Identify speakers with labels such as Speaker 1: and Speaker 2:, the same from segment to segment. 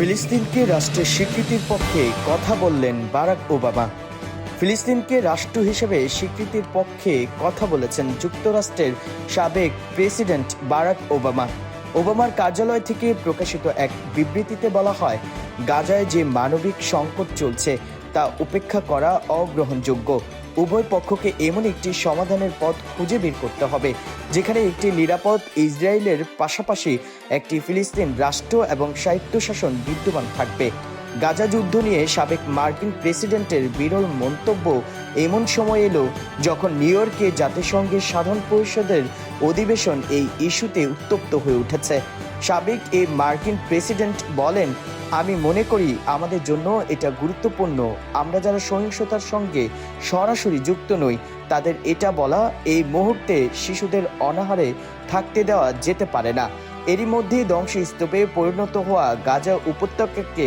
Speaker 1: ফিলিস্তিনকে রাষ্ট্রের স্বীকৃতির পক্ষে কথা বললেন বারাক ওবামা। ফিলিস্তিনকে রাষ্ট্র হিসেবে স্বীকৃতির পক্ষে কথা বলেছেন যুক্তরাষ্ট্রের সাবেক প্রেসিডেন্ট বারাক ওবামা। ওবামার কার্যালয় থেকে প্রকাশিত এক বিবৃতিতে বলা হয়, গাজায় যে মানবিক সংকট চলছে তা উপেক্ষা করা অগ্রহণযোগ্য। উভয় পক্ষকে এমন একটি সমাধানের পথ খুঁজে বের করতে হবে, যেখানে একটি নিরাপদ ইসরায়েলের পাশাপাশি একটি ফিলিস্তিন রাষ্ট্র এবং স্বায়ত্তশাসন বিদ্যমান থাকবে। গাজা যুদ্ধ নিয়ে সাবেক মার্কিন প্রেসিডেন্টের বিরল মন্তব্য এমন সময় এলো যখন নিউ ইয়র্কে জাতিসংঘের সাধারণ পরিষদের অধিবেশন এই ইস্যুতে উত্তপ্ত হয়ে উঠেছে। সাবেক এই মার্কিন প্রেসিডেন্ট বলেন, আমি মনে করি আমাদের জন্য এটা গুরুত্বপূর্ণ। আমরা যারা সহিংসতার সঙ্গে সরাসরি যুক্ত নই, তাদের এটা বলা এই মুহূর্তে শিশুদের অনাহারে থাকতে দেওয়া যেতে পারে না। এরই মধ্যে ধ্বংসস্তূপে পরিণত হওয়া গাজা উপত্যকাকে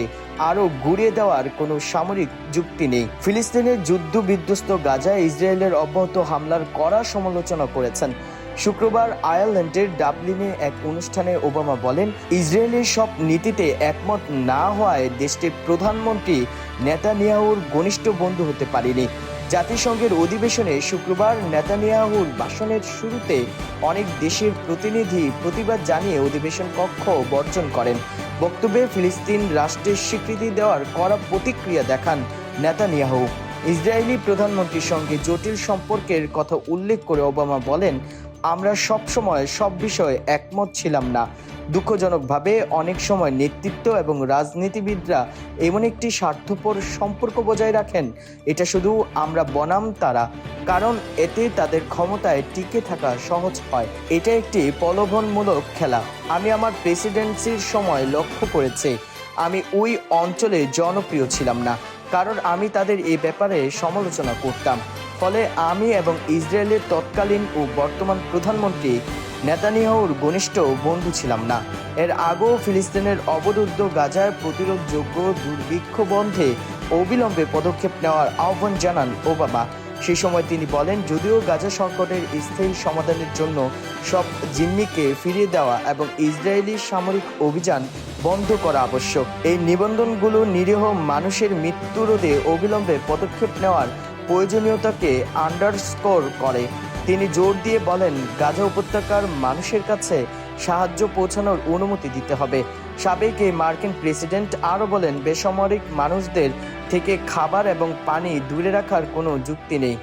Speaker 1: আরও ঘুরিয়ে দেওয়ার কোনো সামরিক যুক্তি নেই। ফিলিস্তিনের যুদ্ধ বিধ্বস্ত গাজা ইসরায়েলের অব্যাহত হামলার কড়া সমালোচনা করেছেন। শুক্রবার আয়ারল্যান্ডের ডাবলিনে এক অনুষ্ঠানে ওবামা বলেন, ইসরায়েলের সব নীতিতে একমত না হওয়ায় দেশটির প্রধানমন্ত্রী নেতানিয়াহুর ঘনিষ্ঠ বন্ধু হতে পারেনি। জাতিসংঘের অধিবেশনে শুক্রবার নেতানিয়াহুর ভাষণের শুরুতে অনেক দেশের প্রতিনিধি প্রতিবাদ জানিয়ে অধিবেশন কক্ষ বর্জন করেন। বক্তব্যে ফিলিস্তিন রাষ্ট্রের স্বীকৃতি দেওয়ার কড়া প্রতিক্রিয়া দেখান নেতানিয়াহু। ইসরায়েলি প্রধানমন্ত্রীর সঙ্গে জটিল সম্পর্কের কথা উল্লেখ করে ওবামা বলেন আমরা সব সময় সব বিষয়ে একমত ছিলাম না। দুঃখজনকভাবে অনেক সময় নেতৃত্ব এবং রাজনীতিবিদরা এমন একটি স্বার্থপর সম্পর্ক বজায় রাখেন, এটা শুধু আমরা বনাম তারা, কারণ এতে তাদের ক্ষমতায় টিকে থাকা সহজ হয়। এটা একটি প্রলোভনমূলক খেলা। আমি আমার প্রেসিডেন্সির সময় লক্ষ্য করেছি, আমি ওই অঞ্চলে জনপ্রিয় ছিলাম না, কারণ আমি তাদের এ ব্যাপারে সমালোচনা করতাম। ফলে আমি এবং ইসরায়েলের তৎকালীন ও বর্তমান প্রধানমন্ত্রী নেতানিয়াহুর ঘনিষ্ঠ বন্ধু ছিলাম না। এর আগেও ফিলিস্তিনের অবরুদ্ধ গাজার প্রতিরোধযোগ্য দুর্ভিক্ষ বন্ধে অবিলম্বে পদক্ষেপ নেওয়ার আহ্বান জানান ওবামা। সেই সময় তিনি বলেন, যদিও গাজা সংকটের স্থায়ী সমাধানের জন্য সব জিম্মিকে ফিরিয়ে দেওয়া এবং ইসরায়েলি সামরিক অভিযান বন্ধ করা আবশ্যক, এই নিবন্ধনগুলো নিরীহ মানুষের মৃত্যু রোধে অবিলম্বে পদক্ষেপ নেওয়ার প্রয়োজনীয়তাকে আন্ডারস্কোর করে। তিনি জোর দিয়ে বলেন, গাজা উপত্যকার মানুষের কাছে সাহায্য পৌঁছানোর অনুমতি দিতে হবে। সাবেক এই মার্কিন প্রেসিডেন্ট আরও বলেন, বেসামরিক মানুষদের থেকে খাবার এবং পানি দূরে রাখার কোনো যুক্তি নেই।